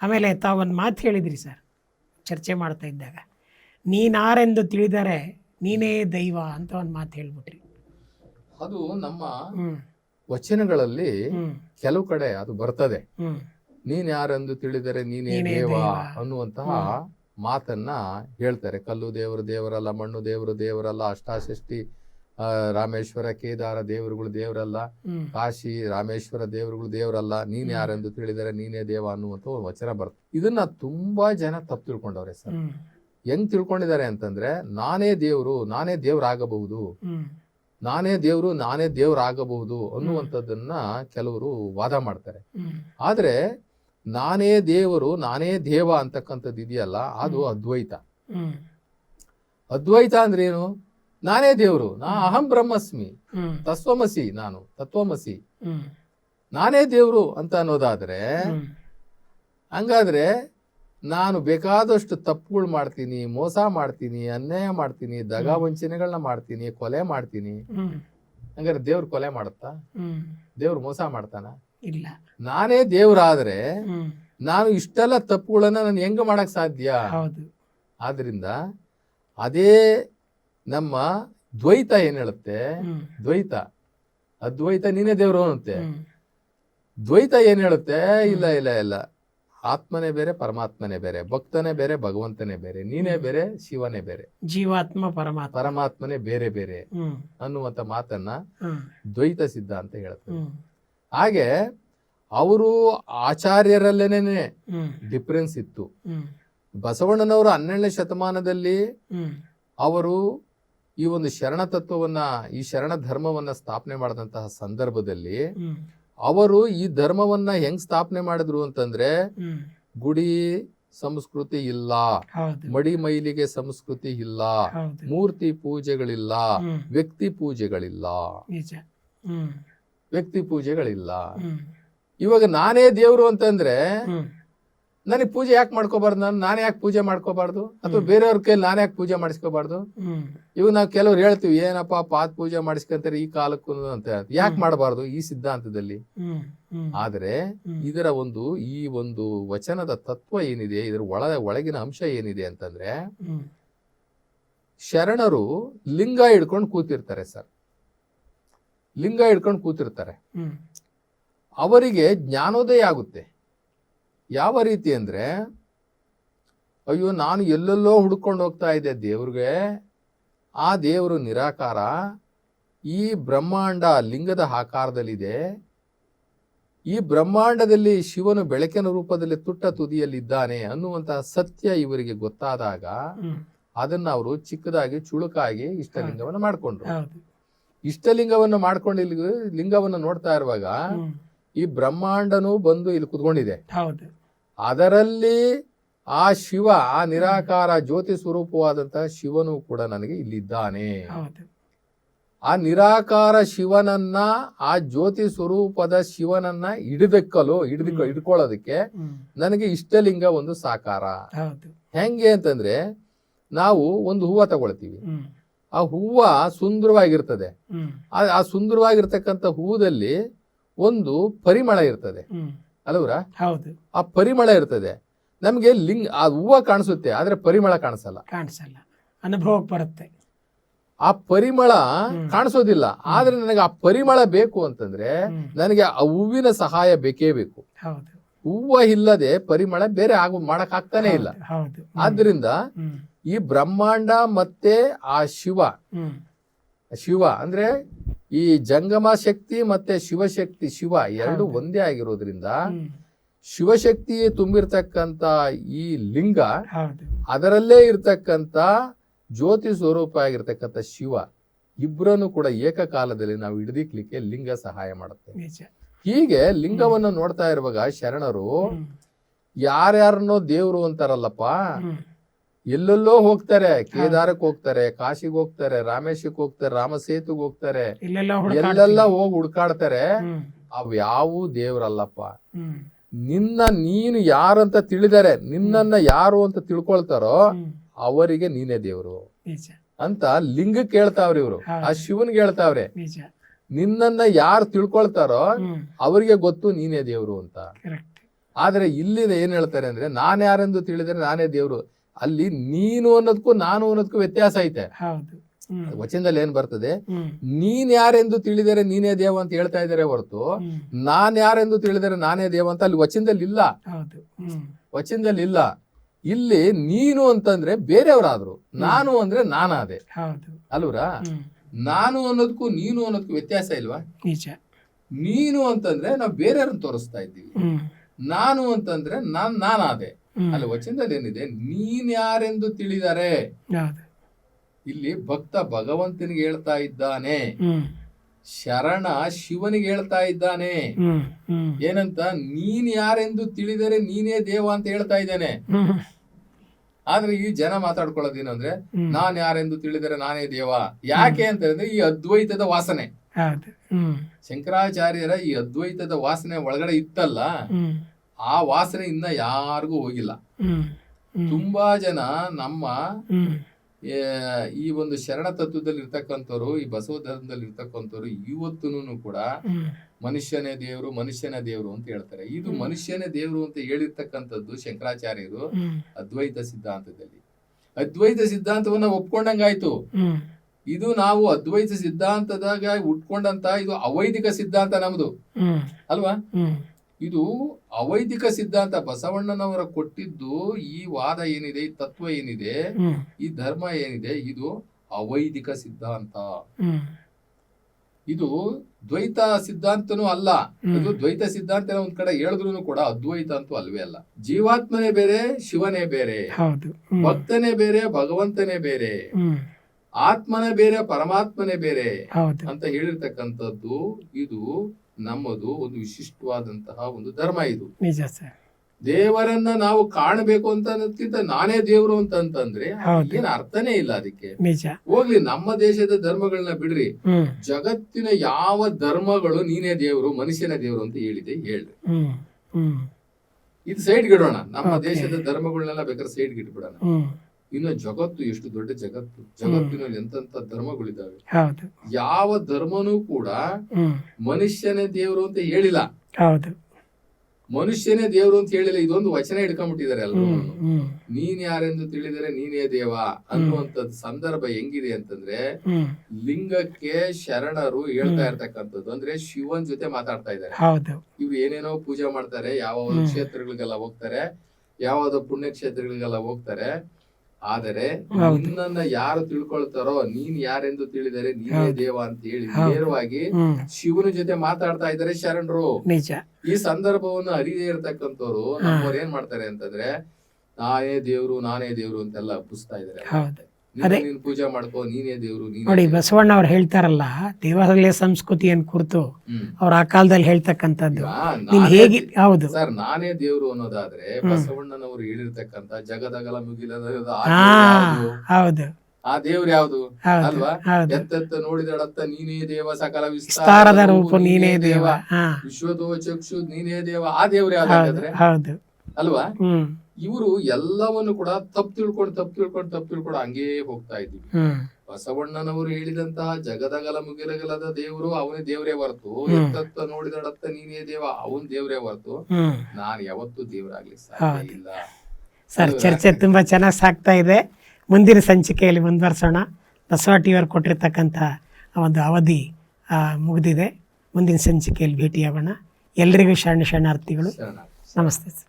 ಆಮೇಲೆ ತಾವೊಂದು ಮಾತು ಹೇಳಿದಿರಿ ಸರ್ ಚರ್ಚೆ ಮಾಡ್ತಾ ಇದ್ದಾಗ. ನೀನಾರೆಂದು ತಿಳಿದರೆ ನೀನೇ ದೈವ ಅಂತ ಒಂದು ಮಾತು ಹೇಳ್ಬಿಟ್ರಿ. ಅದು ನಮ್ಮ ವಚನಗಳಲ್ಲಿ ಕೆಲವು ಕಡೆ ಅದು ಬರ್ತದೆ. ನೀನ್ ಯಾರೆಂದು ತಿಳಿದರೆ ನೀನೇ ದೇವ. ಅನ್ನುವಂತಹ ಮಾತನ್ನ ಹೇಳ್ತಾರೆ. ಕಲ್ಲು ದೇವರು ದೇವರಲ್ಲ ಮಣ್ಣು ದೇವರು ದೇವರಲ್ಲ ಅಷ್ಟಾಷಷ್ಟಿ ಆ, ರಾಮೇಶ್ವರ ಕೇದಾರ ದೇವರುಗಳು ದೇವರಲ್ಲ. ಕಾಶಿ ರಾಮೇಶ್ವರ ದೇವರುಗಳು ದೇವರಲ್ಲ. ನೀನ್ ಯಾರೆಂದು ತಿಳಿದರೆ ನೀನೇ ದೇವ ಅನ್ನುವಂತ ವಚನ ಬರ್ತದೆ ಇದನ್ನ ತುಂಬಾ ಜನ ತಪ್ಪು ತಿಳ್ಕೊಂಡವ್ರೆ ಸರ್. ಹೆಂಗ್ ತಿಳ್ಕೊಂಡಿದ್ದಾರೆ ಅಂತಂದ್ರೆ ನಾನೇ ದೇವರು ನಾನೇ ದೇವರಾಗಬಹುದು. ನಾನೇ ದೇವರು ನಾನೇ ದೇವರಾಗಬಹುದು ಅನ್ನುವಂಥದ್ದನ್ನ ಕೆಲವರು ವಾದ ಮಾಡ್ತಾರೆ. ಆದ್ರೆ ನಾನೇ ದೇವರು ನಾನೇ ದೇವ ಅಂತಕ್ಕಂಥದ್ದು ಇದೆಯಲ್ಲ ಅದು ಅದ್ವೈತ. ಅದ್ವೈತ ಅಂದ್ರೆ ಏನು ನಾನೇ ದೇವರು ನಾ ಅಹಂ ಬ್ರಹ್ಮಸ್ಮಿ ಹ್ಮ್. ತತ್ವಮಸಿ ನಾನು ತತ್ವಮಸಿ. ನಾನೇ ದೇವರು ಅಂತ ಅನ್ನೋದಾದ್ರೆ ಹಂಗಾದ್ರೆ ನಾನು ಬೇಕಾದಷ್ಟು ತಪ್ಪುಗಳು ಮಾಡ್ತೀನಿ ಮೋಸ ಮಾಡ್ತೀನಿ ಅನ್ಯಾಯ ಮಾಡ್ತೀನಿ ದಗಾ ವಂಚನೆಗಳನ್ನ ಮಾಡ್ತೀನಿ ಕೊಲೆ ಮಾಡ್ತೀನಿ. ಹಂಗಾದ್ರೆ ಹಂಗಾರೆ ದೇವ್ರು ಕೊಲೆ ಮಾಡುತ್ತಾ? ದೇವ್ರು ಮೋಸ ಮಾಡ್ತಾನ? ಇಲ್ಲ. ನಾನೇ ದೇವ್ರಾದ್ರೆ ನಾನು ಇಷ್ಟೆಲ್ಲ ತಪ್ಪುಗಳನ್ನ ನಾನು ಹೆಂಗ ಮಾಡಕ್ ಸಾಧ್ಯ? ಆದ್ರಿಂದ ಅದೇ ನಮ್ಮ ದ್ವೈತ ಏನ್ ಹೇಳುತ್ತೆ? ದ್ವೈತ. ಅದ್ವೈತ ನೀನೇ ದೇವ್ರು ಅನ್ನುತ್ತೆ. ದ್ವೈತ ಏನ್ ಹೇಳುತ್ತೆ? ಇಲ್ಲ ಇಲ್ಲ ಇಲ್ಲ. ಆತ್ಮನೇ ಬೇರೆ ಪರಮಾತ್ಮನೇ ಬೇರೆ. ಭಕ್ತನೇ ಬೇರೆ ಭಗವಂತನೇ ಬೇರೆ. ನೀನೇ ಬೇರೆ ಶಿವನೇ ಬೇರೆ. ಜೀವಾತ್ಮ ಪರಮಾತ್ಮ. ಪರಮಾತ್ಮನೇ ಬೇರೆ ಬೇರೆ ಅನ್ನುವಂತ ಮಾತನ್ನ ದ್ವೈತ ದ್ವೈತ ಸಿದ್ಧಾಂತ ಹೇಳುತ್ತೆ. ಹಾಗೆ ಅವರು ಆಚಾರ್ಯರಲ್ಲೇನೆ ಡಿಫರೆನ್ಸ್ ಇತ್ತು. ಬಸವಣ್ಣನವರು ಹನ್ನೆರಡನೇ ಶತಮಾನದಲ್ಲಿ ಅವರು ಈ ಒಂದು ಶರಣ ತತ್ವವನ್ನ ಈ ಶರಣ ಧರ್ಮವನ್ನ ಸ್ಥಾಪನೆ ಮಾಡಿದಂತಹ ಸಂದರ್ಭದಲ್ಲಿ ಅವರು ಈ ಧರ್ಮವನ್ನ ಹೆಂಗ್ ಸ್ಥಾಪನೆ ಮಾಡಿದ್ರು ಅಂತಂದ್ರೆ ಗುಡಿ ಸಂಸ್ಕೃತಿ ಇಲ್ಲ ಮಡಿ ಮೈಲಿಗೆ ಸಂಸ್ಕೃತಿ ಇಲ್ಲ ಮೂರ್ತಿ ಪೂಜೆಗಳಿಲ್ಲ ವ್ಯಕ್ತಿ ಪೂಜೆಗಳಿಲ್ಲ. ವ್ಯಕ್ತಿ ಪೂಜೆಗಳಿಲ್ಲ. ಇವಾಗ ನಾನೇ ದೇವ್ರು ಅಂತಂದ್ರೆ ನನಗೆ ಪೂಜೆ ಯಾಕೆ ಮಾಡ್ಕೋಬಾರ್ದು? ನಾನು ನಾನು ಯಾಕೆ ಪೂಜೆ ಮಾಡ್ಕೋಬಾರ್ದು? ಅಥವಾ ಬೇರೆಯವ್ರ ಕೈಲಿ ನಾನು ಯಾಕೆ ಪೂಜೆ ಮಾಡಿಸ್ಕೋಬಾರ್ದು? ಇವಾಗ ನಾವು ಕೆಲವ್ರು ಹೇಳ್ತೀವಿ ಏನಪ್ಪಾ ಪಾತ್ ಪೂಜೆ ಮಾಡಿಸ್ಕೊಂತಾರೆ ಈ ಕಾಲಕ್ಕೂ ಅಂತ. ಯಾಕೆ ಮಾಡಬಾರ್ದು ಈ ಸಿದ್ಧಾಂತದಲ್ಲಿ? ಆದ್ರೆ ಇದರ ಒಂದು ಈ ಒಂದು ವಚನದ ತತ್ವ ಏನಿದೆ ಇದರ ಒಳ ಒಳಗಿನ ಅಂಶ ಏನಿದೆ ಅಂತಂದ್ರೆ ಶರಣರು ಲಿಂಗ ಹಿಡ್ಕೊಂಡು ಕೂತಿರ್ತಾರೆ ಸರ್. ಲಿಂಗ ಹಿಡ್ಕೊಂಡು ಕೂತಿರ್ತಾರೆ. ಅವರಿಗೆ ಜ್ಞಾನೋದಯ ಆಗುತ್ತೆ. ಯಾವ ರೀತಿ ಅಂದ್ರೆ ಅಯ್ಯೋ ನಾನು ಎಲ್ಲೆಲ್ಲೋ ಹುಡ್ಕೊಂಡು ಹೋಗ್ತಾ ಇದ್ದೆ ದೇವ್ರಿಗೆ. ಆ ದೇವರು ನಿರಾಕಾರ ಈ ಬ್ರಹ್ಮಾಂಡ ಲಿಂಗದ ಆಕಾರದಲ್ಲಿದೆ. ಈ ಬ್ರಹ್ಮಾಂಡದಲ್ಲಿ ಶಿವನು ಬೆಳಕಿನ ರೂಪದಲ್ಲಿ ತುಟ್ಟ ತುದಿಯಲ್ಲಿದ್ದಾನೆ ಅನ್ನುವಂತಹ ಸತ್ಯ ಇವರಿಗೆ ಗೊತ್ತಾದಾಗ ಅದನ್ನ ಅವರು ಚಿಕ್ಕದಾಗಿ ಚುಳುಕಾಗಿ ಇಷ್ಟಲಿಂಗವನ್ನು ಮಾಡಿಕೊಂಡ್ರು. ಇಷ್ಟಲಿಂಗವನ್ನು ಮಾಡ್ಕೊಂಡು ಲಿಂಗವನ್ನು ನೋಡ್ತಾ ಇರುವಾಗ ಈ ಬ್ರಹ್ಮಾಂಡನೂ ಬಂದು ಇಲ್ಲಿ ಕುತ್ಕೊಂಡಿದೆ. ಹೌದು. ಅದರಲ್ಲಿ ಆ ಶಿವ ಆ ನಿರಾಕಾರ ಜ್ಯೋತಿ ಸ್ವರೂಪವಾದಂತಹ ಶಿವನು ಕೂಡ ನನಗೆ ಇಲ್ಲಿದ್ದಾನೆ. ಆ ನಿರಾಕಾರ ಶಿವನನ್ನ ಆ ಜ್ಯೋತಿ ಸ್ವರೂಪದ ಶಿವನನ್ನ ಹಿಡಿದಕ್ಕಲು ಹಿಡಿದ. ಹಿಡ್ಕೊಳ್ಳೋದಕ್ಕೆ ನನಗೆ ಇಷ್ಟಲಿಂಗ ಒಂದು ಸಾಕಾರ. ಹೆಂಗೆ ಅಂತಂದ್ರೆ ನಾವು ಒಂದು ಹೂವ ತಗೊಳ್ತೀವಿ. ಆ ಹೂವ ಸುಂದರವಾಗಿರ್ತದೆ. ಆ- ಆ ಸುಂದರವಾಗಿರ್ತಕ್ಕಂಥ ಹೂವದಲ್ಲಿ ಒಂದು ಪರಿಮಳ ಇರ್ತದೆ. ಅಲ್ವರ ಹೌದು. ಆ ಪರಿಮಳ ಇರ್ತದೆ. ನಮಗೆ ಲಿಂಗ್ ಆ ಹೂವ ಕಾಣಿಸುತ್ತೆ ಆದ್ರೆ ಪರಿಮಳ ಕಾಣಿಸಲ್ಲ. ಕಾಣಿಸಲ್ಲ. ಅನುಭವಕ್ಕೆ ಬರುತ್ತೆ. ಆ ಪರಿಮಳ. ಕಾಣಿಸೋದಿಲ್ಲ. ಆದ್ರೆ ನನಗೆ ಆ ಪರಿಮಳ ಬೇಕು ಅಂತಂದ್ರೆ ನನಗೆ ಆ ಹೂವಿನ ಸಹಾಯ ಬೇಕೇ ಬೇಕು. ಹೂವ ಇಲ್ಲದೆ ಪರಿಮಳ ಬೇರೆ ಆಗು ಮಾಡಕ್ ಆಗ್ತಾನೆ ಇಲ್ಲ ಆದ್ರಿಂದ ಈ ಬ್ರಹ್ಮಾಂಡ ಮತ್ತೆ ಆ ಶಿವ. ಶಿವ ಅಂದ್ರೆ ಈ ಜಂಗಮ ಶಕ್ತಿ ಮತ್ತೆ ಶಿವಶಕ್ತಿ ಶಿವ ಎರಡು ಒಂದೇ ಆಗಿರೋದ್ರಿಂದ ಶಿವಶಕ್ತಿ ತುಂಬಿರ್ತಕ್ಕಂತ ಈ ಲಿಂಗ ಅದರಲ್ಲೇ ಇರ್ತಕ್ಕಂತ ಜ್ಯೋತಿ ಸ್ವರೂಪ ಆಗಿರ್ತಕ್ಕಂಥ ಶಿವ ಇಬ್ಬರನ್ನು ಕೂಡ ಏಕಕಾಲದಲ್ಲಿ ನಾವು ಹಿಡಿದಿಕ್ಲಿಕ್ಕೆ ಲಿಂಗ ಸಹಾಯ ಮಾಡುತ್ತೆ. ಹೀಗೆ ಲಿಂಗವನ್ನು ನೋಡ್ತಾ ಇರುವಾಗ ಶರಣರು ಯಾರ್ಯಾರನ್ನೋ ದೇವರು ಅಂತಾರಲ್ಲಪ್ಪ ಎಲ್ಲೆಲ್ಲೋ ಹೋಗ್ತಾರೆ ಕೇದಾರಕ್ಕೆ ಹೋಗ್ತಾರೆ ಕಾಶಿಗೆ ಹೋಗ್ತಾರೆ ರಾಮೇಶಕ್ಕೆ ಹೋಗ್ತಾರೆ ರಾಮಸೇತುಗೆ ಹೋಗ್ತಾರೆ ಎಲ್ಲೆಲ್ಲ. ಹೋಗಿ ಹುಡ್ಕಾಡ್ತಾರೆ. ಅವ್ ಯಾವು ದೇವ್ರಲ್ಲಪ್ಪ. ನಿನ್ನ ನೀನು ಯಾರು ಅಂತ ತಿಳಿದರೆ ನಿನ್ನನ್ನ ಯಾರು ಅಂತ ತಿಳ್ಕೊಳ್ತಾರೋ ಅವರಿಗೆ ನೀನೇ ದೇವ್ರು. ಅಂತ ಲಿಂಗ ಕೇಳ್ತಾವ್ರಿ ಇವ್ರು. ಆ. ಶಿವನ್ಗೆ ಹೇಳ್ತಾವ್ರೆ ಆದರೆ ಇಲ್ಲಿ ಏನ್ ಹೇಳ್ತಾರೆ ಅಂದ್ರೆ ನಾನು ಯಾರೆಂದು ತಿಳಿದರೆ ನಾನೇ ದೇವ್ರು. ಅಲ್ಲಿ ನೀನು ಅನ್ನೋದಕ್ಕೂ ನಾನು ಅನ್ನೋದಕ್ಕೂ ವ್ಯತ್ಯಾಸ ಐತೆ. ವಚನದಲ್ಲಿ ಏನ್ ಬರ್ತದೆ? ನೀನ್ ಯಾರೆಂದು ತಿಳಿದರೆ ನೀನೇ ದೇವ ಅಂತ ಹೇಳ್ತಾ ಇದ್ದಾರೆ ಹೊರತು ನಾನ್ ಯಾರೆಂದು ತಿಳಿದರೆ ನಾನೇ ದೇವ ಅಂತ ಅಲ್ಲಿ ವಚನದಲ್ಲಿ ಇಲ್ಲ. ವಚನದಲ್ಲಿ ಇಲ್ಲ. ಇಲ್ಲಿ ನೀನು ಅಂತಂದ್ರೆ ಬೇರೆಯವರಾದ್ರು ನಾನು ಅಂದ್ರೆ ನಾನಾದೆ. ಅಲ್ವರಾ? ನಾನು ಅನ್ನೋದಕ್ಕೂ ನೀನು ಅನ್ನೋದಕ್ಕೂ ವ್ಯತ್ಯಾಸ ಇಲ್ವಾ? ನೀನು ಅಂತಂದ್ರೆ ನಾವು ಬೇರೆಯವ್ರನ್ನ ತೋರಿಸ್ತಾ ಇದ್ದೀವಿ. ನಾನು ಅಂತಂದ್ರೆ ನಾನ್ ನಾನಾದೆ. ಅಲ್ಲಿ ವಚನದಲ್ಲಿ ಏನಿದೆ ನೀನ್ ಯಾರೆಂದು ತಿಳಿದರೆ ಇಲ್ಲಿ ಭಕ್ತ ಭಗವಂತನಿಗೆ ಹೇಳ್ತಾ ಇದ್ದಾನೆ. ಶರಣ ಶಿವನಿಗೆ ಹೇಳ್ತಾ ಇದ್ದಾನೆ. ಏನಂತ? ನೀನ್ ಯಾರೆಂದು ತಿಳಿದರೆ ನೀನೇ ದೇವ ಅಂತ ಹೇಳ್ತಾ ಇದ್ದಾನೆ. ಆದ್ರೆ ಈ ಜನ ಮಾತಾಡ್ಕೊಳ್ಳೋದೇನು ಅಂದ್ರೆ ನಾನ್ ಯಾರೆಂದು ತಿಳಿದರೆ ನಾನೇ ದೇವ. ಯಾಕೆ ಅಂತ ಹೇಳಿದ್ರೆ ಈ ಅದ್ವೈತದ ವಾಸನೆ. ಶಂಕರಾಚಾರ್ಯರ ಈ ಅದ್ವೈತದ ವಾಸನೆ ಒಳಗಡೆ ಇತ್ತಲ್ಲ ಆ ವಾಸನೆ ಇನ್ನ ಯಾರಿಗೂ ಹೋಗಿಲ್ಲ. ತುಂಬಾ ಜನ ನಮ್ಮ ಈ ಒಂದು ಶರಣ ತತ್ವದಲ್ಲಿ ಇರ್ತಕ್ಕಂಥವ್ರು ಈ ಬಸವ ಧರ್ಮದಲ್ಲಿ ಇರ್ತಕ್ಕಂಥವ್ರು ಇವತ್ತೂ ಕೂಡ ಮನುಷ್ಯನೇ ದೇವರು ಮನುಷ್ಯನೇ ದೇವರು ಅಂತ ಹೇಳ್ತಾರೆ. ಇದು ಮನುಷ್ಯನೇ ದೇವರು ಅಂತ ಹೇಳಿರ್ತಕ್ಕಂಥದ್ದು ಶಂಕರಾಚಾರ್ಯರು ಅದ್ವೈತ ಸಿದ್ಧಾಂತದಲ್ಲಿ. ಅದ್ವೈತ ಸಿದ್ಧಾಂತವನ್ನ ಒಪ್ಕೊಂಡಂಗಾಯ್ತು. ಇದು ನಾವು ಅದ್ವೈತ ಸಿದ್ಧಾಂತದಾಗ ಉಟ್ಕೊಂಡಂತ ಇದು ಅವೈದಿಕ ಸಿದ್ಧಾಂತ ನಮ್ದು. ಅಲ್ವಾ? ಇದು ಅವೈದಿಕ ಸಿದ್ಧಾಂತ ಬಸವಣ್ಣನವರ ಕೊಟ್ಟಿದ್ದು ಈ ವಾದ ಏನಿದೆ ಈ ತತ್ವ ಏನಿದೆ ಈ ಧರ್ಮ ಏನಿದೆ ಇದು ಅವೈದಿಕ ಸಿದ್ಧಾಂತ. ಇದು ದ್ವೈತ ಸಿದ್ಧಾಂತನೂ ಅಲ್ಲ. ಇದು ದ್ವೈತ ಸಿದ್ಧಾಂತ ಒಂದ್ ಕಡೆ ಹೇಳಿದ್ರು ಕೂಡ ಅದ್ವೈತ ಅಂತೂ ಅಲ್ವೇ ಅಲ್ಲ. ಜೀವಾತ್ಮನೇ ಬೇರೆ ಶಿವನೇ ಬೇರೆ. ಭಕ್ತನೇ ಬೇರೆ ಭಗವಂತನೇ ಬೇರೆ. ಆತ್ಮನೇ ಬೇರೆ ಪರಮಾತ್ಮನೇ ಬೇರೆ ಅಂತ ಹೇಳಿರ್ತಕ್ಕಂಥದ್ದು ಇದು ನಮ್ಮದು ಒಂದು ವಿಶಿಷ್ಟವಾದಂತಹ ಒಂದು ಧರ್ಮ ಇದು. ನಿಜ ಸರ್. ದೇವರನ್ನ ನಾವು ಕಾಣಬೇಕು ಅಂತ ಅನ್ನೋದ್ಕಿಂತ ನಾನೇ ದೇವರು ಅಂತ ಅಂತಂದ್ರೆ ಏನ್ ಅರ್ಥನೇ ಇಲ್ಲ ಅದಕ್ಕೆ. ಹೋಗ್ಲಿ ನಮ್ಮ ದೇಶದ ಧರ್ಮಗಳನ್ನ ಬಿಡ್ರಿ. ಜಗತ್ತಿನ ಯಾವ ಧರ್ಮಗಳು ನೀನೇ ದೇವರು ಮನುಷ್ಯನ ದೇವರು ಅಂತ ಹೇಳಿದೆ ಹೇಳ್ರಿ. ಇದು ಸೈಡ್ ಗಿಡೋಣ ನಮ್ಮ. ದೇಶದ ಧರ್ಮಗಳನ್ನೆಲ್ಲ ಬೇಕಾದ್ರೆ ಸೈಡ್ ಗಿಟ್ಬಿಡೋಣ ಇನ್ನು ಜಗತ್ತು ಎಷ್ಟು ದೊಡ್ಡ ಜಗತ್ತು. ಜಗತ್ತಿನಲ್ಲಿ ಎಂತೆಂತ ಧರ್ಮಗಳಿದ್ದಾವೆ. ಹೌದು. ಯಾವ ಧರ್ಮನೂ ಕೂಡ ಮನುಷ್ಯನೇ ದೇವರು ಅಂತ ಹೇಳಿಲ್ಲ. ಹೌದು. ಮನುಷ್ಯನೇ ದೇವರು ಅಂತ ಹೇಳಿಲ್ಲ. ಇದೊಂದು ವಚನ ಹಿಡ್ಕೊಂಡ್ಬಿಟ್ಟಿದ್ದಾರೆ ಎಲ್ಲರೂ ನೀನ್ ಯಾರೆಂದು ತಿಳಿದರೆ ನೀನೇ ದೇವ ಅನ್ನುವಂಥದ್ದು ಸಂದರ್ಭ ಹೆಂಗಿದೆ ಅಂತಂದ್ರೆ ಲಿಂಗಕ್ಕೆ ಶರಣರು ಹೇಳ್ತಾ ಇರ್ತಕ್ಕಂಥದ್ದು. ಅಂದ್ರೆ ಶಿವನ್ ಜೊತೆ ಮಾತಾಡ್ತಾ ಇದ್ದಾರೆ. ಇವ್ರು ಏನೇನೋ ಪೂಜೆ ಮಾಡ್ತಾರೆ. ಯಾವ ಕ್ಷೇತ್ರಗಳಿಗೆಲ್ಲ ಹೋಗ್ತಾರೆ. ಯಾವ್ದೋ ಪುಣ್ಯ ಕ್ಷೇತ್ರಗಳಿಗೆಲ್ಲ ಹೋಗ್ತಾರೆ. ಆದರೆ. ನಿನ್ನನ್ನ ಯಾರು ತಿಳ್ಕೊಳ್ತಾರೋ ನೀನ್ ಯಾರೆಂದು ತಿಳಿದರೆ ನೀನೇ ದೇವ ಅಂತ ಹೇಳಿ ನೇರವಾಗಿ ಶಿವನ ಜೊತೆ ಮಾತಾಡ್ತಾ ಇದ್ದಾರೆ ಶರಣರು. ಈ ಸಂದರ್ಭವನ್ನು ಅರಿದೇ ಇರತಕ್ಕಂಥವ್ರು. ನಮ್ಮವ್ರು ಏನ್ ಮಾಡ್ತಾರೆ ಅಂತಂದ್ರೆ ನಾನೇ ದೇವ್ರು ನಾನೇ ದೇವ್ರು ಅಂತೆಲ್ಲ ಪುಸ್ತಾ ಇದಾರೆ ಅದೇ. ನೀನ್ ಪೂಜೆ ಮಾಡ್ಕೋ ನೀನೇ ದೇವ್ರು ನೋಡಿ. ಬಸವಣ್ಣ ಅವ್ರು ಹೇಳ್ತಾರಲ್ಲ ದೇವಾಲಯ ಸಂಸ್ಕೃತಿಯನ್ನು ಕುರಿತು. ಅವ್ರ ಆ ಕಾಲದಲ್ಲಿ ಹೇಳ್ತಕ್ಕಂಥದ್ದು. ನೀ ನೀನ್ ಹೇಗೆ ಹೌದು. ಸರ್ ನಾನೇ ದೇವ್ರು ಅನ್ನೋದಾದ್ರೆ. ಬಸವಣ್ಣನವರು ಹೇಳಿರ್ತಕ್ಕಂತ ಜಗದಗಲ ಮುಗಿಲದ ಹೌದು. ಆ ದೇವ್ರು ಯಾವುದು? ಅಲ್ವಾ? ಎತ್ತೆತ್ತ ನೋಡಿದಡತ್ತ ನೀನೇ ದೇವ ಸಕಲ ವಿಸ್ತಾರದ ರೂಪ ನೀನೇ ದೇವ. ವಿಶ್ವದೋ ಚಕ್ಷು ನೀನೇ ದೇವ. ಆ ದೇವ್ರು ಯಾವ್ದಾದ್ರೆ ಹೌದು ಅಲ್ವಾ? ಇವರು ಎಲ್ಲವನ್ನು ಕೂಡ ತಪ್ಪು ತಿಳ್ಕೊಂಡು ತಪ್ಪು ತಿಳ್ಕೊಂಡು ತಪ್ಪು ತಿಳ್ಕೊಂಡು ಹಂಗೇ ಹೋಗ್ತಾ ಇದ್ದೀವಿ ಬಸವಣ್ಣನವರು ಹೇಳಿದಂತಹ ಜಗದಗಲ ಮುಗಿಲಗಲದ ದೇವರು ಅವನೇ ದೇವರೇ ಹೊರತು. ಎತ್ತತ್ತ ನೋಡಿದಡತ್ತ ನೀನೇ ದೇವ ಅವನ್ ದೇವರೇ ಹೊರತು ನಾನು ಯಾವತ್ತೂ ದೇವರಾಗ್ಲಿ ಸಾಧ್ಯ ಇಲ್ಲ. ಸರ್ ಚರ್ಚೆ ತುಂಬಾ ಚೆನ್ನಾಗಿ ಸಾಗ್ತಾ ಇದೆ. ಮುಂದಿನ ಸಂಚಿಕೆಯಲ್ಲಿ ಮುಂದುವರ್ಸೋಣ. ಬಸವ ಟಿವಿಯವ್ರು ಕೊಟ್ಟಿರ್ತಕ್ಕಂಥ ಒಂದು ಅವಧಿ ಮುಗಿದಿದೆ. ಮುಂದಿನ ಸಂಚಿಕೆಯಲ್ಲಿ ಭೇಟಿಯಾಗೋಣ. ಎಲ್ರಿಗೂ ಶರಣ ಶರಣಾರ್ಥಿಗಳು. ಶರಣ ನಮಸ್ತೆ ಸರ್.